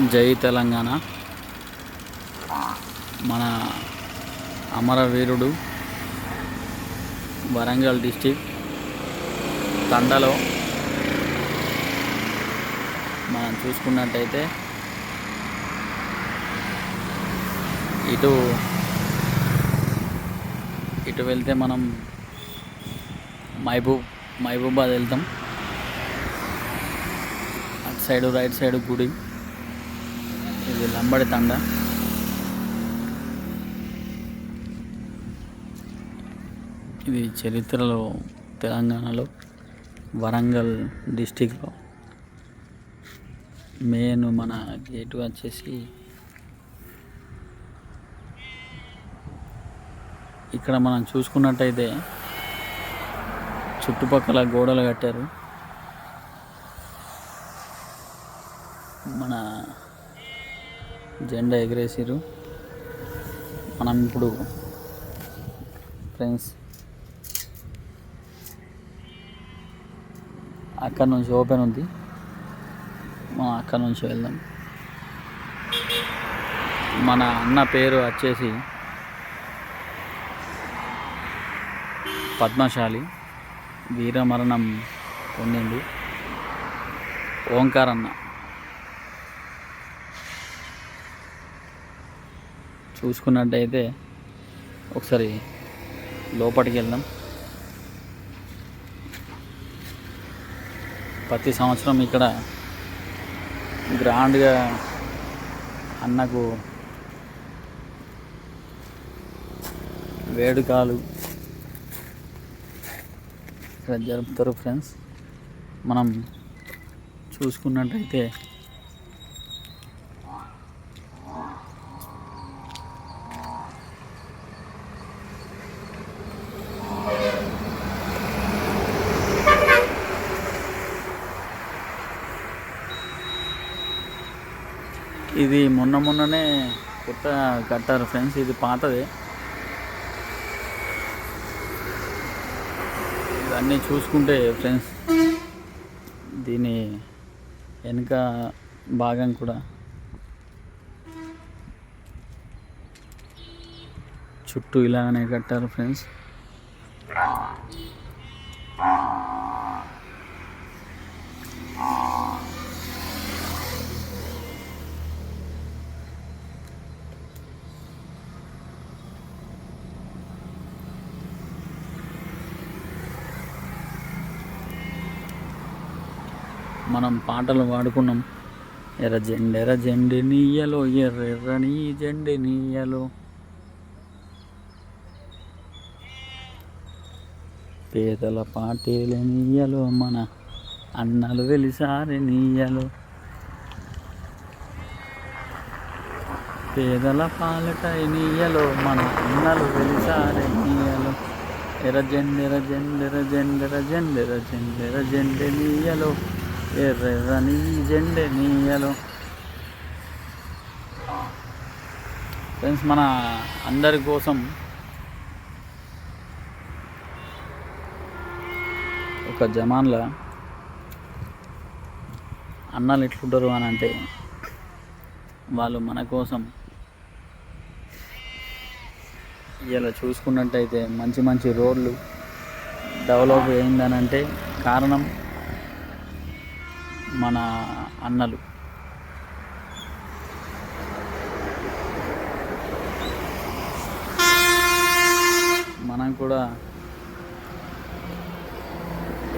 జై తెలంగాణ. మన అమరవీరుడు వరంగల్ డిస్టిక్ తండలో మనం చూసుకున్నట్టయితే ఇటు ఇటు వెళ్తే మనం మహబూబ్ మహబూబాద్ వెళ్తాం. అటు సైడు రైట్ సైడ్ గుడి. ఇది లంబడి తండ. ఇది చరిత్రలో తెలంగాణలో వరంగల్ డిస్టిక్లో మెయిన్ మన గేటు వచ్చేసి ఇక్కడ మనం చూసుకున్నట్టయితే చుట్టుపక్కల గోడలు కట్టారు. మన జెండా ఎగరేసారు మనం ఇప్పుడు ఫ్రెండ్స్ అక్కడ నుంచి ఓపెన్ ఉంది. మనం అక్కడ నుంచి వెళ్దాం. మన అన్న పేరు వచ్చేసి పద్మశాలి. వీరమరణం పొందింది. ఓంకార్ చూసుకున్నట్టయితే ఒకసారి లోపలికి వెళ్దాం. ప్రతి సంవత్సరం ఇక్కడ గ్రాండ్గా అన్నకు వేడుకలు ఇక్కడ జరుపుతారు ఫ్రెండ్స్. మనం చూసుకున్నట్టయితే ఇది మొన్న మొన్ననే కొత్త కట్టారు ఫ్రెండ్స్ ఇది పాతది. ఇవన్నీ చూసుకుంటే ఫ్రెండ్స్ దీని వెనుక భాగం కూడా చుట్టూ ఇలాగనే కట్టారు ఫ్రెండ్స్. మనం పాటలు పాడుకున్నాం. ఎర్ర జెండ ఎర్ర జెండి నీయలో ఎర్రెర్రని జెండి నీయలో. పేదల పాటేలు నీయలో మన అన్నలు వెలిసారి నీయలో. పేదల పాలటై నీయలో మన అన్నలు వెలిసారి నీయలో. ఎర్ర జెండెర జెండెర జెండెర జెండెర జెండెర జెండె నీయలో. ఎర్రని జెండ నీయలో. ఫ్రెండ్స్ మన అందరి కోసం ఒక జమాన్ల అన్నాలు ఎట్లుంటారు అని అంటే వాళ్ళు మన కోసం ఇలా చూసుకున్నట్టయితే మంచి మంచి రోడ్లు డెవలప్ అయిందని అంటే కారణం మన అన్నలు. మనం కూడా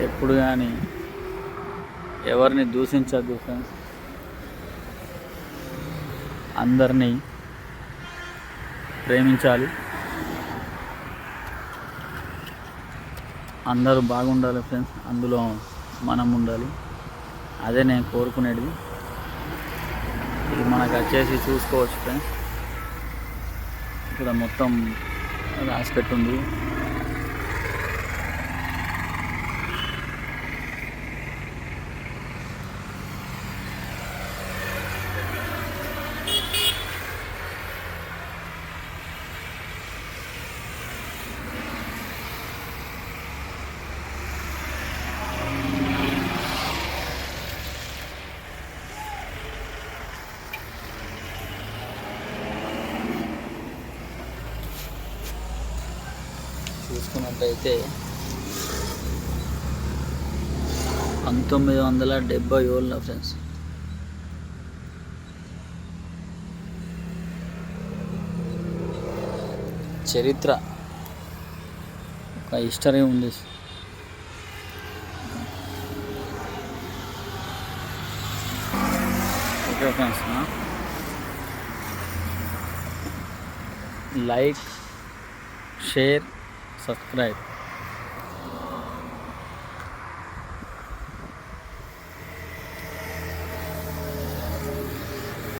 ఎప్పుడు కానీ ఎవరిని దూషించద్దు ఫ్రెండ్స్ అందరినీ ప్రేమించాలి. అందరూ బాగుండాలి ఫ్రెండ్స్ అందులో మనం ఉండాలి అదే నేను కోరుకునేది. ఇది మనకు వచ్చేసి చూసుకోవచ్చు ఫ్రెండ్స్. ఇక్కడ మొత్తం రాసి పెట్టుంది. చూసుకున్నట్టయితే పంతొమ్మిది వందల డెబ్బై ఏళ్ళ ఫ్రెండ్స్. చరిత్ర ఒక హిస్టరీ ఉంది. Okay friends like share subscribe.